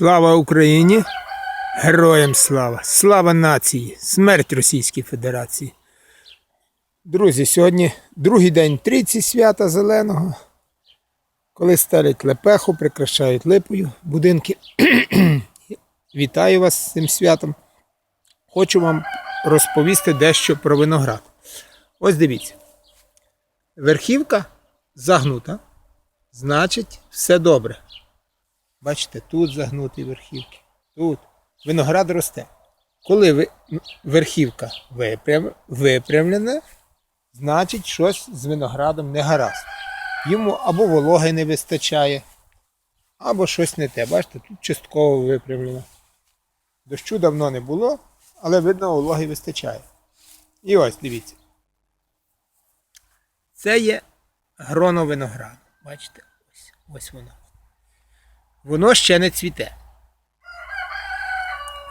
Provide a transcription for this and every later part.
Слава Україні! Героям слава! Слава нації! Смерть Російській Федерації! Друзі, сьогодні другий день трійці свята зеленого. Коли ставлять лепеху, прикрашають липою будинки. Вітаю вас з цим святом. Хочу вам розповісти дещо про виноград. Ось дивіться. Верхівка загнута, значить, все добре. Бачите, тут загнуті верхівки, тут. Виноград росте. Коли верхівка випрям- випрямлена, значить щось з виноградом не гаразд. Йому або вологи не вистачає, або щось не те. Бачите, тут частково випрямлено. Дощу давно не було, але видно, вологи вистачає. І ось дивіться. Це є гроно винограду. Бачите, ось, ось воно. Воно ще не цвіте.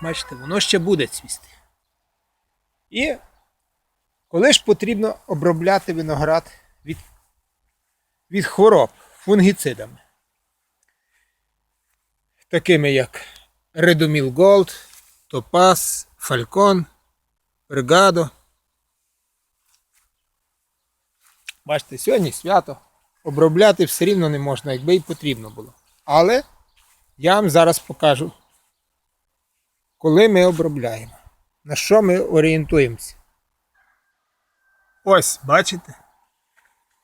Бачите, воно ще буде цвісти. І коли ж потрібно обробляти виноград від, від хвороб фунгіцидами, такими як Редоміл Голд, Топас, Фалькон, Бригадо. Бачите, сьогодні свято. Обробляти все рівно не можна, якби і потрібно було. Але я вам зараз покажу, коли ми обробляємо, на що ми орієнтуємося. Ось, бачите?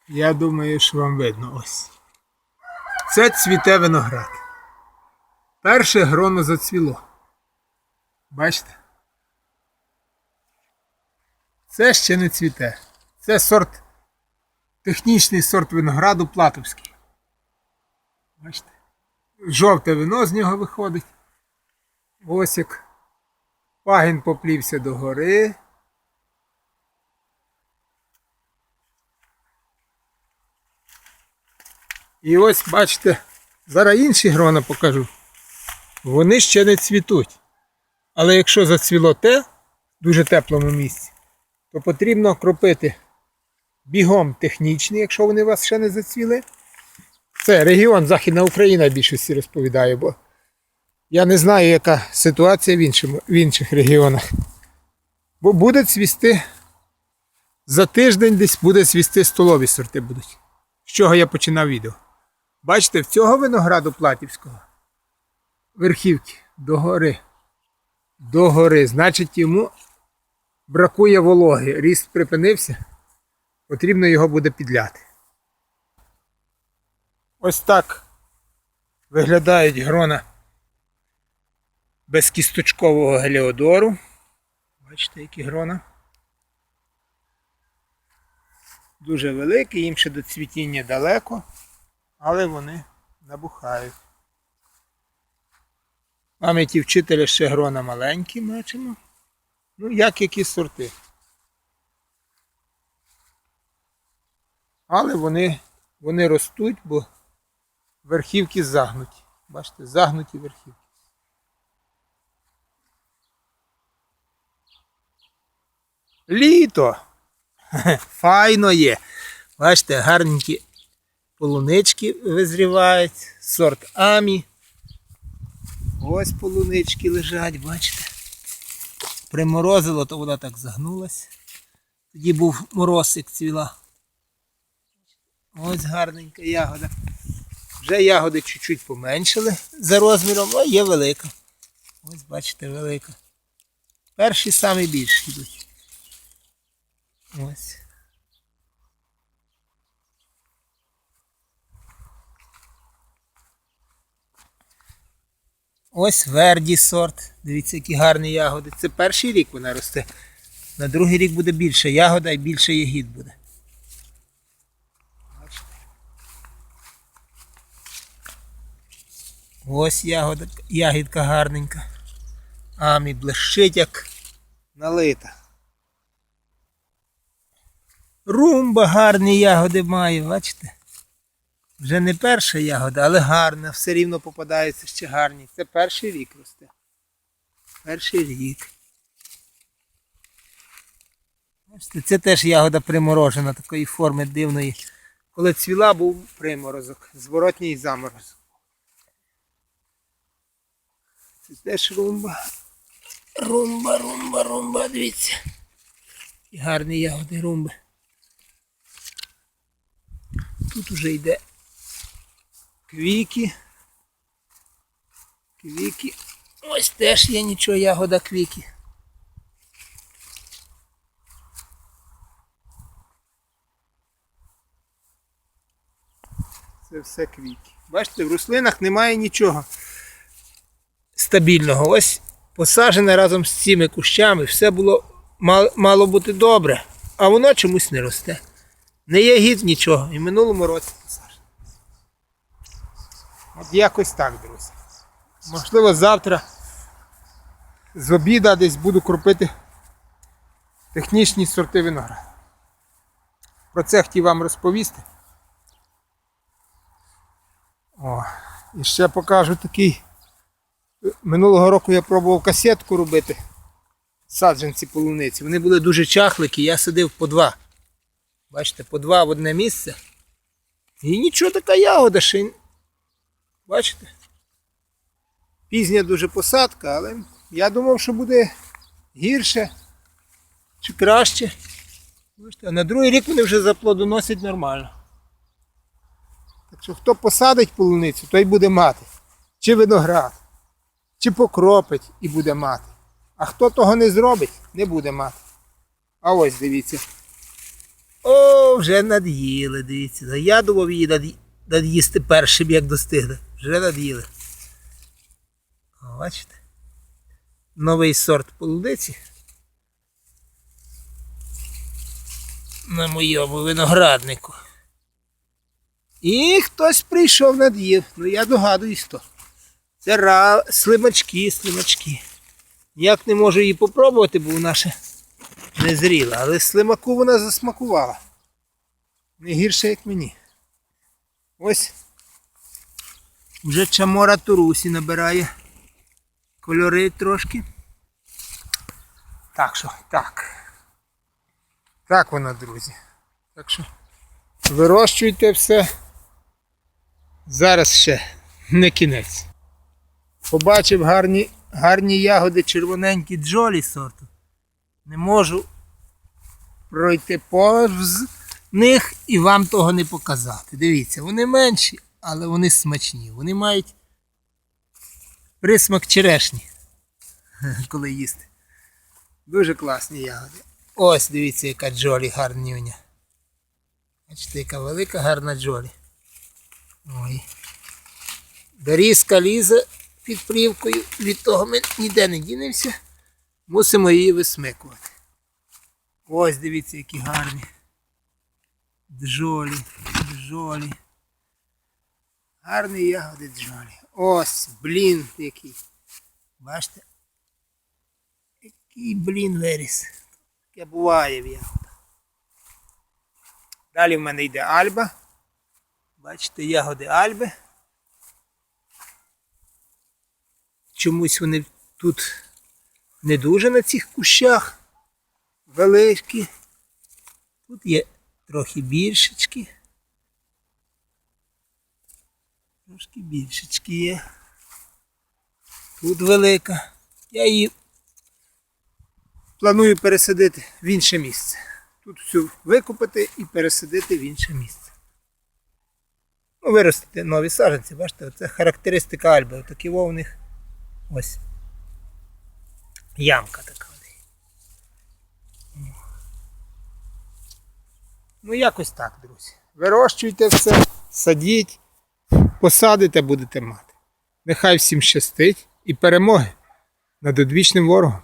Я думаю, що вам видно ось. Це цвіте виноград. Перше гроно зацвіло. Бачите? Це ще не цвіте. Це сорт, технічний сорт винограду платовський. Бачите? Жовте вино з нього виходить. Ось як пагін поплівся до гори. І ось бачите, зараз інші грона покажу. Вони ще не цвітуть. Але якщо зацвіло те в дуже теплому місці, то потрібно кропити бігом технічний, якщо вони у вас ще не зацвіли. Це регіон Західна Україна більшості розповідаю, бо я не знаю, яка ситуація в, іншому, в інших регіонах. Бо буде цвісти за тиждень десь буде цвісти столові сорти будуть. З чого я починав відео. Бачите, в цього винограду платівського верхівки до гори. До гори. Значить, йому бракує вологи. Ріст припинився. Потрібно його буде підляти. Ось так виглядають грона безкісточкового геліодору. Бачите, які грона. Дуже великі, їм ще до цвітіння далеко, але вони набухають. Пам'яті вчителя ще грона маленькі бачимо. Ну, як які сорти. Але вони, вони ростуть, бо верхівки загнуті. Бачите, загнуті верхівки. Літо! Файно є. Бачите, гарненькі полунички визрівають, сорт Амі. Ось полунички лежать, бачите. Приморозило, то вона так загнулась. Тоді був мороз, цвіла. Ось гарненька ягода. Вже ягоди чуть-чуть поменшили за розміром, а є велика. Ось бачите, велика. Перші самі більші йдуть. Ось. Ось Верді сорт. Дивіться, які гарні ягоди. Це перший рік вона росте. На другий рік буде більше ягода і більше ягід буде. Ось ягода, ягідка гарненька. Амі блищить як налита. Румба гарні ягоди має, бачите? Вже не перша ягода, але гарна, все рівно попадаються ще гарні. Це перший рік росте. Перший рік. Бачите, це теж ягода приморожена, такої форми дивної. Коли цвіла, був приморозок, зворотній заморозок. Це теж румба. Румба, румба, румба, дивіться. І гарні ягоди румби. Тут уже йде квіки. Квіки. Ось теж є нічого ягода квіки. Це все квіки. Бачите, в рослинах немає нічого стабільного. Ось посаджене разом з цими кущами, все було мало, бути добре, а воно чомусь не росте. Не є гід нічого. І в минулому році посаджено. От якось так, друзі. Можливо, завтра з обіда десь буду кропити технічні сорти винограду. Про це хотів вам розповісти. О, і ще покажу такий. Минулого року я пробував касетку робити. Саджанці полуниці. Вони були дуже чахлики, я садив по два. Бачите, по два в одне місце. І нічого така ягода ще. Бачите? Пізня дуже посадка, але я думав, що буде гірше чи краще. Бачите, а на другий рік вони вже заплодоносять нормально. Так що хто посадить полуницю, той буде мати. Чи виноград, чи покропить і буде мати. А хто того не зробить, не буде мати. А ось дивіться. О, вже над'їли, дивіться. Я думав її над'їсти першим, як достигли. Вже над'їли. Бачите? Новий сорт полуниці. На моєму винограднику. І хтось прийшов над'їв. Ну я догадуюсь хто. Це ра... слимачки, слимачки. Ніяк не можу її попробувати, бо вона ще не зріла. Але слимаку вона засмакувала. Не гірше, як мені. Ось. Вже чамора Турусі набирає кольори трошки. Так що, так. Так воно, друзі. Так що вирощуйте все. Зараз ще не кінець. Побачив гарні, гарні ягоди червоненькі джолі сорту. Не можу пройти повз них і вам того не показати. Дивіться, вони менші, але вони смачні. Вони мають присмак черешні, коли їсти. Дуже класні ягоди. Ось дивіться, яка джолі гарнюня. Бачите, яка велика гарна джолі. Ой. Берізка лізе під плівкою, від того ми ніде не дінемося. Мусимо її висмикувати. Ось дивіться, які гарні. Джолі, джолі. Гарні ягоди джолі. Ось, блін який. Бачите? Який блін виріс. Таке буває в ягодах. Далі в мене йде альба. Бачите, ягоди альби. Чомусь вони тут не дуже на цих кущах великі. Тут є трохи більшечки. Трошки більшечки є. Тут велика. Я її планую пересадити в інше місце. Тут всю викупити і пересадити в інше місце. Ну, виростити нові саджанці, бачите, це характеристика альби. Такі у них ось ямка така. Ну, якось так, друзі. Вирощуйте все, садіть, посадите, будете мати. Нехай всім щастить і перемоги над одвічним ворогом.